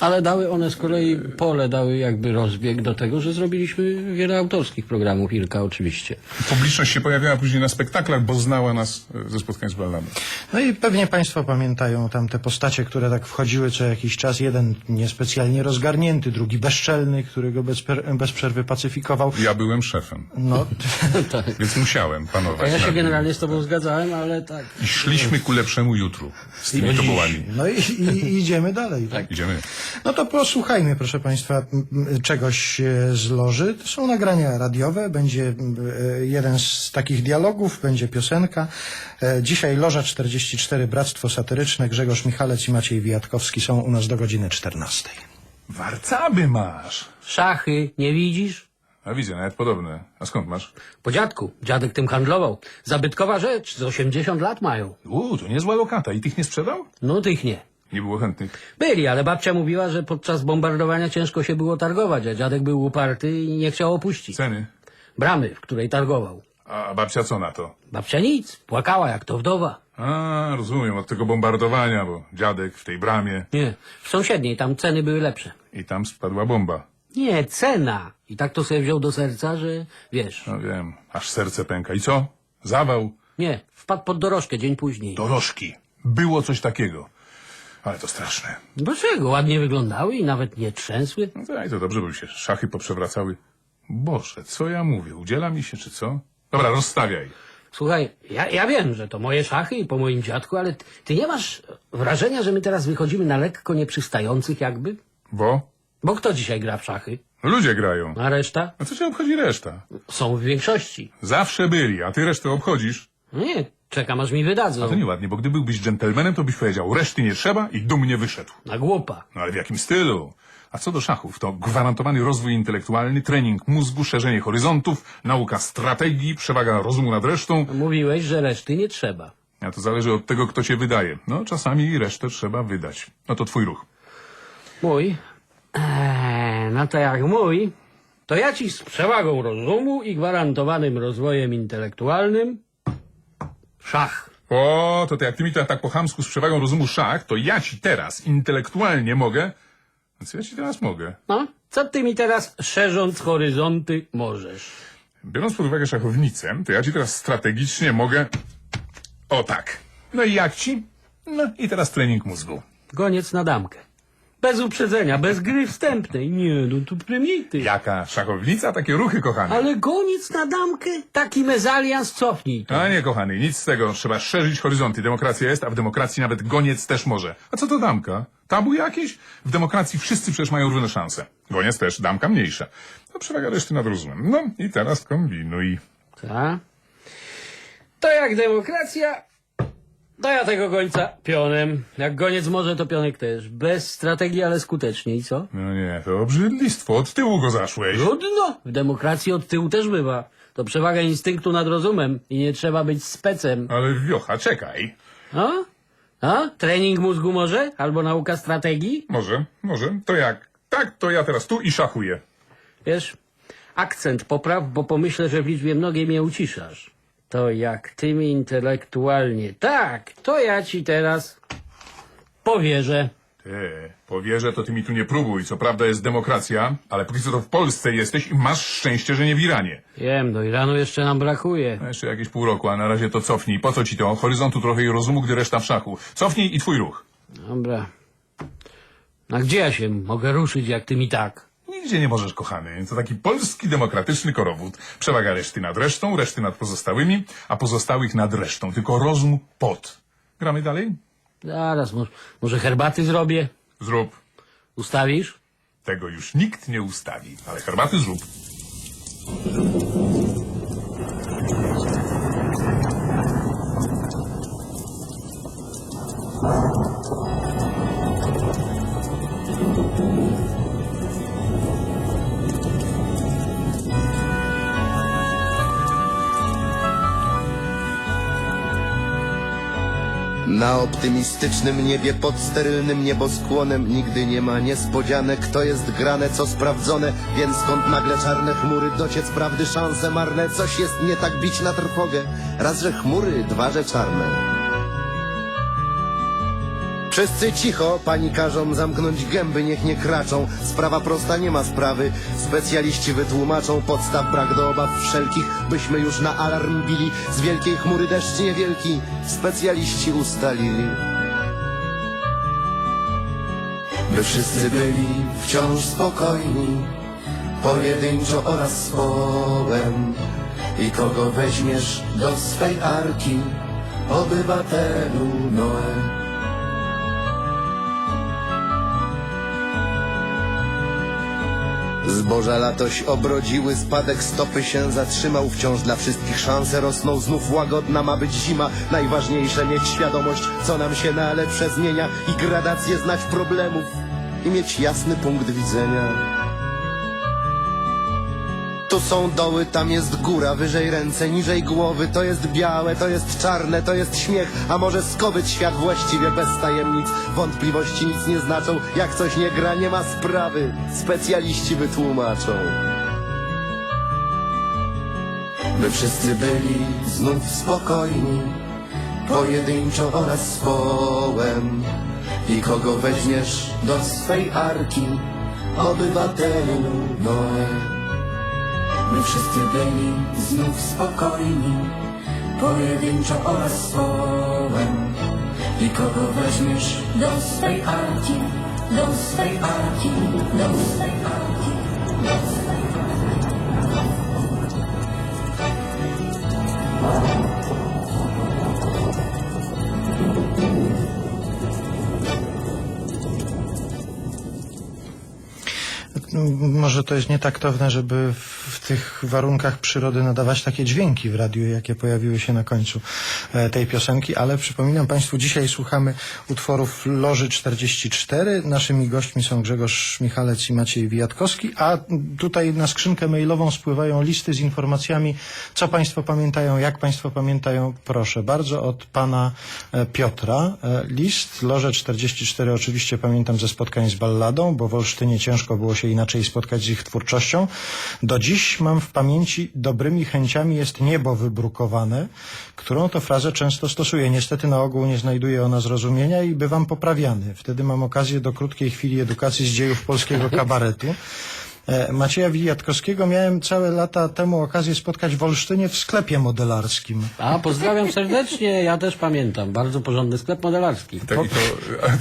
Ale dały one z kolei pole, dały jakby rozbieg do tego, że zrobiliśmy wiele autorskich programów, Irka oczywiście. Publiczność się pojawiała później na spektaklach, bo znała nas e, ze spotkań z ballami. No i pewnie Państwo pamiętają tam te postacie, które tak wchodziły co jakiś czas. Jeden niespecjalnie rozgarnięty, drugi bezczelny, którego bez, bez przerwy pacyfikował. Ja byłem szefem, No, tak. więc musiałem A panować. ja się nad generalnie z tobą zgadzałem, ale tak. I szliśmy ku lepszemu jutru z tymi tobołami. no i, i, i idziemy dalej. Tak. Idziemy. No to posłuchajmy, proszę Państwa, czegoś e, z loży. To są nagrania radiowe, będzie e, jeden z takich dialogów, będzie piosenka. E, Dzisiaj Loża 44, Bractwo Satyryczne, Grzegorz Michalec i Maciej Wijatkowski są u nas do godziny 14. Warcaby masz. Szachy, nie widzisz? A widzę, nawet podobne. A skąd masz? Po dziadku. Dziadek tym handlował. Zabytkowa rzecz, z 80 lat mają. Uuu, to niezła lokata. I tych nie sprzedał? No tych nie. Nie było chętnych. Byli, ale babcia mówiła, że podczas bombardowania ciężko się było targować, a dziadek był uparty i nie chciał opuścić. Ceny. Bramy, w której targował. A babcia co na to? Babcia nic, płakała jak to wdowa. A, rozumiem, od tego bombardowania, bo dziadek w tej bramie Nie, w sąsiedniej tam ceny były lepsze. i tam spadła bomba. Nie, cena. I tak to sobie wziął do serca, że wiesz. No wiem, aż serce pęka. I co? Zawał? Nie, wpadł pod dorożkę dzień później. Dorożki. Było coś takiego. Ale to straszne. Dlaczego? Ładnie wyglądały i nawet nie trzęsły. No tak, to dobrze, by się szachy poprzewracały. Boże, co ja mówię? Udziela mi się, czy co? Dobra, rozstawiaj. Słuchaj, ja, ja wiem, że to moje szachy i po moim dziadku, ale ty, ty nie masz wrażenia, że my teraz wychodzimy na lekko nieprzystających jakby? Bo? Bo kto dzisiaj gra w szachy? Ludzie grają. A reszta? A co cię obchodzi reszta? Są w większości. Zawsze byli, a ty resztę obchodzisz. No nie, czekam aż mi wydadzą. A to nieładnie, bo gdy byłbyś dżentelmenem, to byś powiedział, reszty nie trzeba i dumnie wyszedł. Na głupa. No ale w jakim stylu? A co do szachów, to gwarantowany rozwój intelektualny, trening mózgu, szerzenie horyzontów, nauka strategii, przewaga rozumu nad resztą. Mówiłeś, że reszty nie trzeba. A to zależy od tego, kto cię wydaje. No, czasami resztę trzeba wydać. No to twój ruch. Mój? Eee, no to jak mój, to ja ci z przewagą rozumu i gwarantowanym rozwojem intelektualnym szach. O, to ty jak ty mi to tak po chamsku z przewagą rozumu szach, to ja ci teraz intelektualnie mogę. A co ja ci teraz mogę? No, co ty mi teraz szerząc horyzonty możesz? Biorąc pod uwagę szachownicę, to ja ci teraz strategicznie mogę... O tak. No i jak ci? No i teraz trening mózgu. Goniec na damkę. Bez uprzedzenia, bez gry wstępnej. Nie, no tu prymityw. Jaka szachownica? Takie ruchy, kochany. Ale goniec na damkę? Taki mezalians cofnij to. A nie, kochany, nic z tego. Trzeba szerzyć horyzonty. Demokracja jest, a w demokracji nawet goniec też może. A co to damka? Tabu jakieś? W demokracji wszyscy przecież mają równe szanse. Goniec też, damka mniejsza. To przewaga reszty nad rozumem. No i teraz kombinuj. Ta? To jak demokracja, to ja tego gońca pionem. Jak goniec może, to pionek też. Bez strategii, ale skutecznie. I co? No nie, to obrzydlistwo. Od tyłu go zaszłeś. Trudno. W demokracji od tyłu też bywa. To przewaga instynktu nad rozumem i nie trzeba być specem. Ale wiocha, czekaj. No? A? Trening mózgu może? Albo nauka strategii? Może, może. To jak? Tak, to ja teraz tu i szachuję. Wiesz, akcent popraw, bo pomyślę, że w liczbie mnogiej mnie uciszasz. To jak ty mi intelektualnie. Tak, to ja ci teraz powierzę. Ty, powierzę, to ty mi tu nie próbuj. Co prawda jest demokracja, ale póki co to w Polsce jesteś i masz szczęście, że nie w Iranie. Wiem, do Iranu jeszcze nam brakuje. No jeszcze jakieś pół roku, a na razie to cofnij. Po co ci to? Horyzontu trochę i rozumu, gdy reszta w szachu. Cofnij i twój ruch. Dobra. A gdzie ja się mogę ruszyć, jak ty mi tak? Nigdzie nie możesz, kochany. To taki polski demokratyczny korowód. Przewaga reszty nad resztą, reszty nad pozostałymi, a pozostałych nad resztą. Tylko rozum pod. Gramy dalej? Zaraz, może, może herbaty zrobię? Zrób. Ustawisz? Tego już nikt nie ustawi, ale herbaty zrób. Na optymistycznym niebie pod sterylnym nieboskłonem Nigdy nie ma niespodzianek, to jest grane, co sprawdzone Więc skąd nagle czarne chmury, dociec prawdy szanse marne Coś jest nie tak bić na trwogę, raz że chmury, dwa że czarne Wszyscy cicho, pani każą zamknąć gęby, niech nie kraczą. Sprawa prosta, nie ma sprawy. Specjaliści wytłumaczą podstaw, brak do obaw wszelkich, byśmy już na alarm bili. Z wielkiej chmury deszcz niewielki, specjaliści ustalili. By wszyscy byli wciąż spokojni, pojedynczo oraz z połem. I kogo weźmiesz do swej arki, obywatelu Noe. Zboża latoś obrodziły, spadek stopy się zatrzymał Wciąż dla wszystkich szanse rosną, znów łagodna ma być zima Najważniejsze mieć świadomość, co nam się na lepsze zmienia I gradację znać problemów i mieć jasny punkt widzenia tu są doły, tam jest góra, wyżej ręce, niżej głowy, to jest białe, to jest czarne, to jest śmiech, a może skowyt świat właściwie bez tajemnic. Wątpliwości nic nie znaczą, jak coś nie gra, nie ma sprawy, specjaliści wytłumaczą. By wszyscy byli znów spokojni, pojedynczo oraz z połem. I kogo weźmiesz do swej arki, obywatelu Noe. My wszyscy byli znów spokojni, pojedynczo oraz słowem. I kogo weźmiesz do swej arki, do swej arki, do swej arki, do swej No, Może to jest nietaktowne, żeby w tych warunkach przyrody nadawać takie dźwięki w radiu, jakie pojawiły się na końcu e, tej piosenki, ale przypominam Państwu, dzisiaj słuchamy utworów Loży 44. Naszymi gośćmi są Grzegorz Michalec i Maciej Wijatkowski, a tutaj na skrzynkę mailową spływają listy z informacjami, co Państwo pamiętają, jak Państwo pamiętają. Proszę bardzo, od Pana e, Piotra. E, List Loże 44 oczywiście pamiętam ze spotkań z balladą, bo w Olsztynie ciężko było się inaczej spotkać z ich twórczością. Do dziś mam w pamięci dobrymi chęciami jest niebo wybrukowane, którą to frazę często stosuję. Niestety na ogół nie znajduje ona zrozumienia i bywam poprawiany. Wtedy mam okazję do krótkiej chwili edukacji z dziejów polskiego kabaretu. E, Macieja Wijatkowskiego miałem całe lata temu okazję spotkać w Olsztynie w sklepie modelarskim. A, pozdrawiam serdecznie, ja też pamiętam. Bardzo porządny sklep modelarski. Tak, i, to,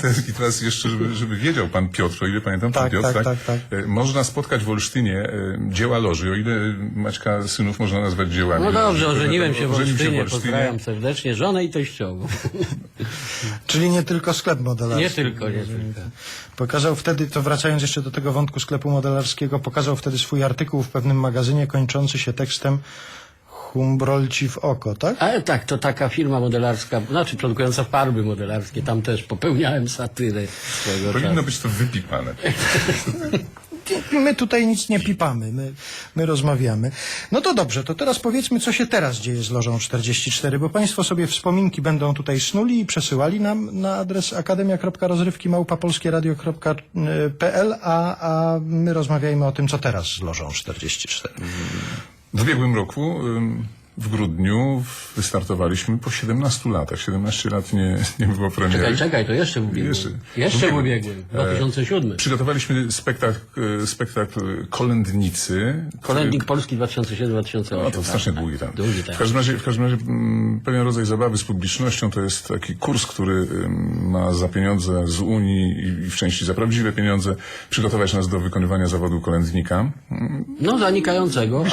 to, I teraz jeszcze, żeby, żeby wiedział pan Piotr, o ile pamiętam, pan Tak, Piotr, tak, tak, tak. E, Można spotkać w Olsztynie e, dzieła Loży, o ile Maćka synów można nazwać dziełami. No dobrze, Loży. ożeniłem się w Ożenił Olsztynie, pozdrawiam serdecznie żonę i teściową. Czyli nie tylko sklep modelarski. Nie tylko, nie tylko. Pokazał wtedy, to wracając jeszcze do tego wątku sklepu modelarskiego, pokazał wtedy swój artykuł w pewnym magazynie kończący się tekstem Humbrolci w oko, tak? Ale tak, to taka firma modelarska, znaczy produkująca farby modelarskie, tam też popełniałem satyrę swego Powinno czasu. być to wypikane. My tutaj nic nie pipamy, my, my rozmawiamy. No to dobrze, to teraz powiedzmy, co się teraz dzieje z Lożą 44, bo Państwo sobie wspominki będą tutaj snuli i przesyłali nam na adres akademia.rozrywki małpapolskieradio.pl, a, a my rozmawiajmy o tym, co teraz z Lożą 44. W ubiegłym roku, w grudniu, wystartowaliśmy po 17 latach. 17 lat nie, nie było premiery. Czekaj, czekaj, to jeszcze w ubiegłym. Jeszcze. Jeszcze, ubiegłym. ubiegłym, 2007. Przygotowaliśmy spektakl, e, spektakl Kolędnicy. Kolędnik Polski 2007-2008. No to strasznie długi tam. Długi, tak. W każdym razie, w każdym razie mm, pewien rodzaj zabawy z publicznością to jest taki kurs, który ma za pieniądze z Unii i, w części za prawdziwe pieniądze przygotować nas do wykonywania zawodu kolędnika. Mm, No, zanikającego,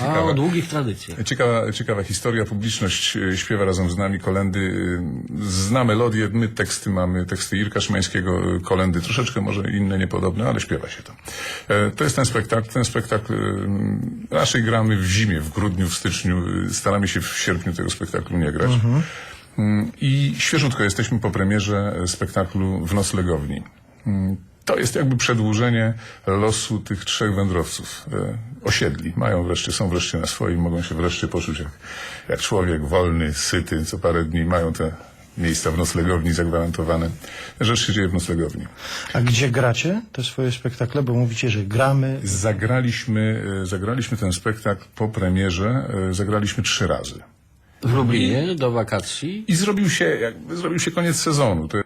a, a o długich tradycjach. Ciekawa, ciekawa historia. Publiczność e, śpiewa razem z nami kolendy. e, Zna melodię, my teksty mamy, teksty Irka Szymańskiego, e, kolendy troszeczkę może inne, niepodobne, ale śpiewa się to. To jest ten spektakl. Ten spektakl raczej gramy w zimie, w grudniu, w styczniu. Staramy się w sierpniu tego spektaklu nie grać. Mm, I świeżutko jesteśmy po premierze spektaklu w Noclegowni. To jest jakby przedłużenie losu tych trzech wędrowców. E, osiedli. Mają wreszcie, są wreszcie na swoim, mogą się wreszcie poczuć jak, jak człowiek wolny, syty, co parę dni mają te miejsca w noclegowni zagwarantowane. Rzecz się dzieje w noclegowni. A gdzie gracie te swoje spektakle? Bo mówicie, że gramy. Zagraliśmy, e, zagraliśmy ten spektakl po premierze, e, zagraliśmy trzy razy. W Lublinie do wakacji. I zrobił się, jakby zrobił się koniec sezonu. To